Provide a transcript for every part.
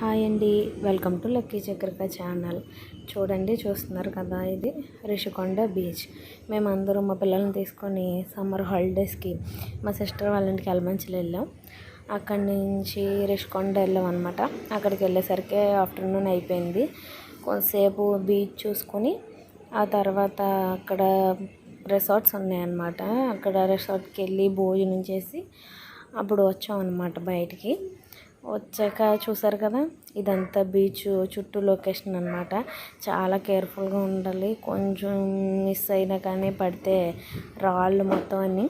Hi అండి. Welcome to lucky Chakrika channel. చూడండి చూస్తున్నారు కదా ఇది రిషికొండ బీచ్. మేమందరం మా పిల్లల్ని తీసుకొని సమ్మర్ హాలిడేస్కి మా సిస్టర్ వాళ్ళ ఇంటికి ఎలమంచిలో వెళ్ళాం. అక్కడి నుంచి రిషికొండ వెళ్ళాం అనమాట అక్కడికి వెళ్ళేసరికి ఆఫ్టర్నూన్ అయిపోయింది. కొంతసేపు బీచ్ చూసుకొని ఆ తర్వాత అక్కడ రిసార్ట్స్ ఉన్నాయన్నమాట అక్కడ రిసార్ట్కి వెళ్ళి భోజనం చేసి అప్పుడు వచ్చాం అనమాట బయటికి. వచ్చాక చూసారు కదా ఇదంతా బీచ్ చుట్టూ లొకేషన్ అనమాట చాలా కేర్ఫుల్గా ఉండాలి. కొంచెం మిస్ అయినా కానీ పడితే రాళ్ళు మొత్తం అన్నీ.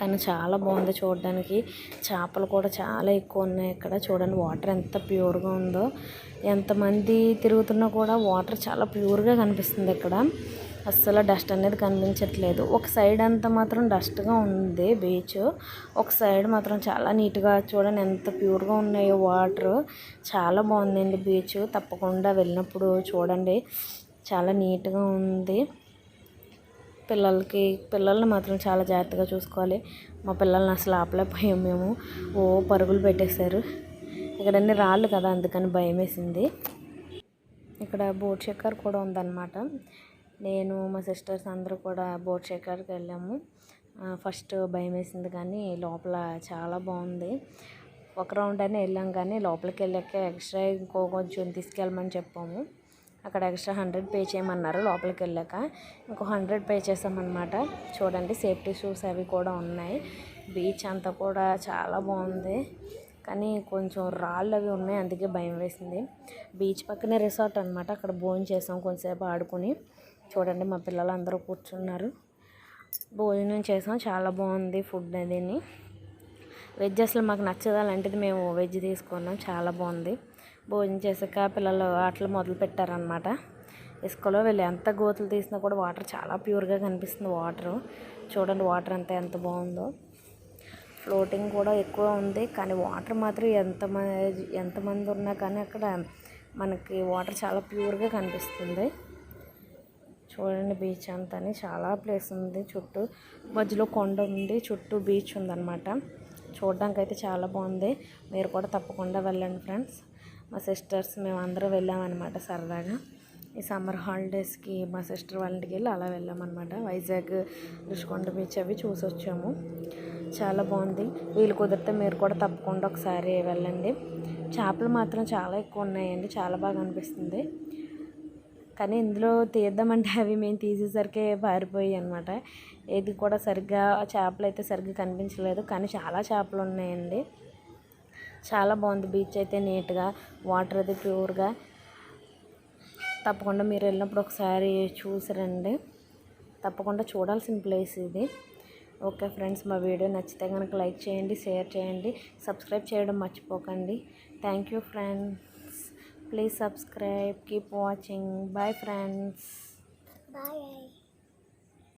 కానీ చాలా బాగుంది చూడడానికి. చేపలు కూడా చాలా ఎక్కువ ఉన్నాయి ఇక్కడ. చూడండి వాటర్ ఎంత ప్యూర్గా ఉందో. ఎంతమంది తిరుగుతున్నా కూడా వాటర్ చాలా ప్యూర్గా కనిపిస్తుంది ఇక్కడ. అస్సలు డస్ట్ అనేది కనిపించట్లేదు. ఒక సైడ్ అంతా మాత్రం డస్ట్గా ఉంది బీచ్. ఒక సైడ్ మాత్రం చాలా నీట్గా చూడండి ఎంత ప్యూర్గా ఉన్నాయో వాటర్. చాలా బాగుందండి బీచ్. తప్పకుండా వెళ్ళినప్పుడు చూడండి. చాలా నీట్గా ఉంది. పిల్లలకి పిల్లల్ని మాత్రం చాలా జాగ్రత్తగా చూసుకోవాలి. మా పిల్లల్ని అసలు ఆపలేకపోయాం మేము. ఓ పరుగులు పెట్టేశారు. ఇక్కడ అన్ని రాళ్ళు కదా అందుకని భయం వేసింది ఇక్కడ బోట్ షెక్కర్ కూడా ఉందన్నమాట. నేను మా సిస్టర్స్ అందరూ కూడా బోట్ షెక్కర్కి వెళ్ళాము. ఫస్ట్ భయం వేసింది కానీ లోపల చాలా బాగుంది. ఒక రౌండ్ అయినా వెళ్ళాం కానీ లోపలికి వెళ్ళాక ఎక్స్ట్రా ఇంకో కొంచెం తీసుకెళ్ళమని చెప్పాము. అక్కడ ఎక్స్ట్రా హండ్రెడ్ పే చేయమన్నారు లోపలికి వెళ్ళాక. ఇంకో హండ్రెడ్ పే చేసామన్నమాట చూడండి సేఫ్టీ షూస్ అవి కూడా ఉన్నాయి. బీచ్ అంతా కూడా చాలా బాగుంది. కానీ కొంచెం రాళ్ళు అవి ఉన్నాయి అందుకే భయం వేసింది. బీచ్ పక్కనే రిసార్ట్ అనమాట అక్కడ భోజనం చేసాం కొంచెంసేపు ఆడుకొని. చూడండి మా పిల్లలు అందరూ కూర్చున్నారు. భోజనం చేసాం. చాలా బాగుంది ఫుడ్ అదిని. వెజ్ అసలు మాకు నచ్చదు అలాంటిది మేము వెజ్ తీసుకున్నాం. చాలా బాగుంది. భోజనం చేసాక పిల్లలు ఆటలు మొదలు పెట్టారనమాట ఇసుకలో వెళ్ళి ఎంత గోతులు తీసినా కూడా వాటర్ చాలా ప్యూర్గా కనిపిస్తుంది వాటర్. చూడండి వాటర్ అంతా ఎంత బాగుందో. ఫ్లోటింగ్ కూడా ఎక్కువ ఉంది. కానీ వాటర్ మాత్రం ఎంత ఎంతమంది ఉన్నా కానీ అక్కడ మనకి వాటర్ చాలా ప్యూర్గా కనిపిస్తుంది. చూడండి బీచ్ అంతా చాలా ప్లేస్ ఉంది చుట్టూ. మధ్యలో కొండ ఉంది. చుట్టూ బీచ్ ఉందన్నమాట. చూడడానికి అయితే చాలా బాగుంది. మీరు కూడా తప్పకుండా వెళ్ళండి ఫ్రెండ్స్. మా సిస్టర్స్ మేము అందరూ వెళ్ళామన్నమాట సరదాగా. ఈ సమ్మర్ హాలిడేస్కి మా సిస్టర్ వాళ్ళ ఇంటికి వెళ్ళి అలా వెళ్ళామన్నమాట. వైజాగ్ రుషికొండ బీచ్ అవి చూసి వచ్చాము చాలా బాగుంది. వీలు కుదిరితే మీరు కూడా తప్పకుండా ఒకసారి వెళ్ళండి. చేపలు మాత్రం చాలా ఎక్కువ ఉన్నాయండి. చాలా బాగా అనిపిస్తుంది. కానీ ఇందులో తీద్దామంటే అవి మేము తీసేసరికి పారిపోయి అనమాట ఏది కూడా సరిగ్గా చేపలు అయితే సరిగ్గా కనిపించలేదు. కానీ చాలా చేపలు ఉన్నాయండి. చాలా బాగుంది బీచ్ అయితే నీట్గా వాటర్ అది ప్యూర్గా. తప్పకుండా మీరు వెళ్ళినప్పుడు ఒకసారి చూసిరండి తప్పకుండా చూడాల్సిన ప్లేస్ ఇది. ఓకే ఫ్రెండ్స్ మా వీడియో నచ్చితే కనుక లైక్ చేయండి షేర్ చేయండి. సబ్స్క్రైబ్ చేయడం మర్చిపోకండి. Thank you friends. Please subscribe keep watching bye friends bye